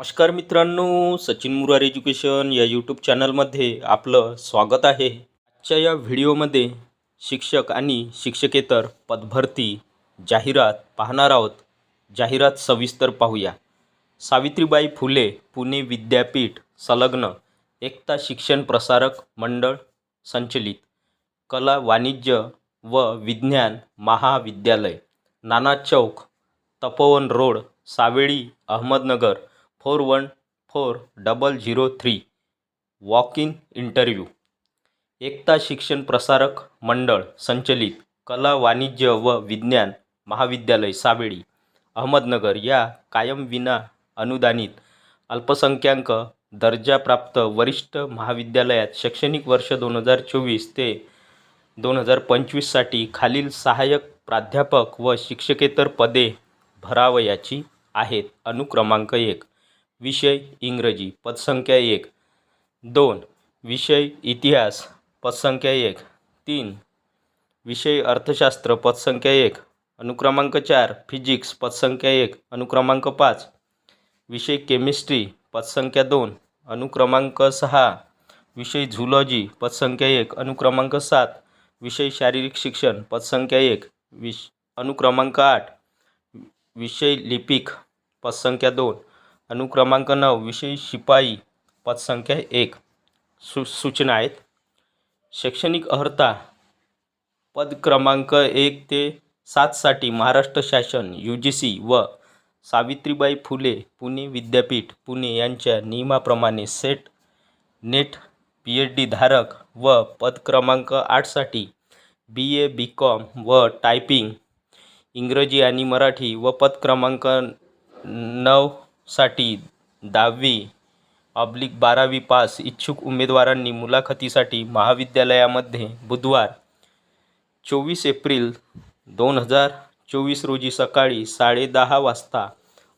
नमस्कार मित्रांनो सचिन मुरार एज्युकेशन या यूट्यूब चॅनलमध्ये आपलं स्वागत आहे. आजच्या या व्हिडिओमध्ये शिक्षक आणि शिक्षकेतर पदभरती जाहिरात पाहणार आहोत. जाहिरात सविस्तर पाहूया. सावित्रीबाई फुले पुणे विद्यापीठ संलग्न एकता शिक्षण प्रसारक मंडळ संचलित कला वाणिज्य व विज्ञान महाविद्यालय Nana Chowk Tapovan road Savedi Ahmednagar four one four double zero three. Walk in interview. Ekta Shikshan Prasarak Mandal संचलित कला वाणिज्य व विज्ञान महाविद्यालय सावेळी अहमदनगर या कायम विना अनुदानित अल्पसंख्याक दर्जाप्राप्त वरिष्ठ महाविद्यालयात शैक्षणिक वर्ष दोन हजार चोवीस ते दोन हजार पंचवीससाठी खालील सहाय्यक प्राध्यापक व शिक्षकेतर पदे भरावयाची आहेत. अनुक्रमांक एक. विषय इंग्रजी पदसंख्या एक. दोन विषय इतिहास पदसंख्या एक. तीन विषय अर्थशास्त्र पदसंख्या एक. अनुक्रमांक चार फिजिक्स पदसंख्या एक. अनुक्रमांक पाच विषय केमिस्ट्री पदसंख्या दोन. अनुक्रमांक सहा विषय झुलॉजी पदसंख्या एक. अनुक्रमांक सात विषय शारीरिक शिक्षण पदसंख्या एक. विश अनुक्रमांक आठ विषय लिपिक पदसंख्या दोन. अनुक्रमांक नऊ विषय शिपाई पदसंख्या एक. सु सूचना आहेत. शैक्षणिक अर्हता पद क्रमांक एक ते सातसाठी महाराष्ट्र शासन यू जी सी व सावित्रीबाई फुले पुणे विद्यापीठ पुणे यांच्या नियमाप्रमाणे SET NET P H D धारक व पद क्रमांक आठसाठी बी ए बी कॉम व टायपिंग इंग्रजी आणि मराठी व पद क्रमांक साठी दहावी ऑब्लिक बारावी पास इच्छुक उमेदवारांनी मुलाखतीसाठी महाविद्यालयामध्ये बुधवार चोवीस एप्रिल दोन हजार चोवीस रोजी सकाळी साडेदहा वाजता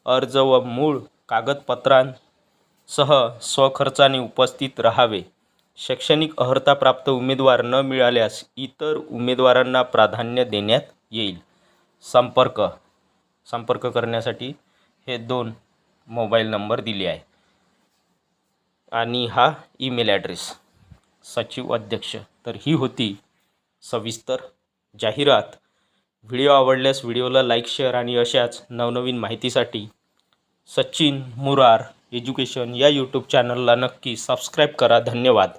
अर्ज व मूळ कागदपत्रांसह स्वखर्चाने उपस्थित राहावे. शैक्षणिक अर्हता प्राप्त उमेदवार न मिळाल्यास इतर उमेदवारांना प्राधान्य देण्यात येईल. संपर्क संपर्क करण्यासाठी हे दोन मोबाईल नंबर दिले आहे. आणि हा ईमेल ॲड्रेस. सचिव अध्यक्ष. तर ही होती सविस्तर जाहिरात. व्हिडिओ आवडल्यास व्हिडिओला लाईक शेअर आणि अशाच नवनवीन माहितीसाठी सचिन मुरार एज्युकेशन या यूट्यूब चॅनलला नक्की सबस्क्राईब करा. धन्यवाद.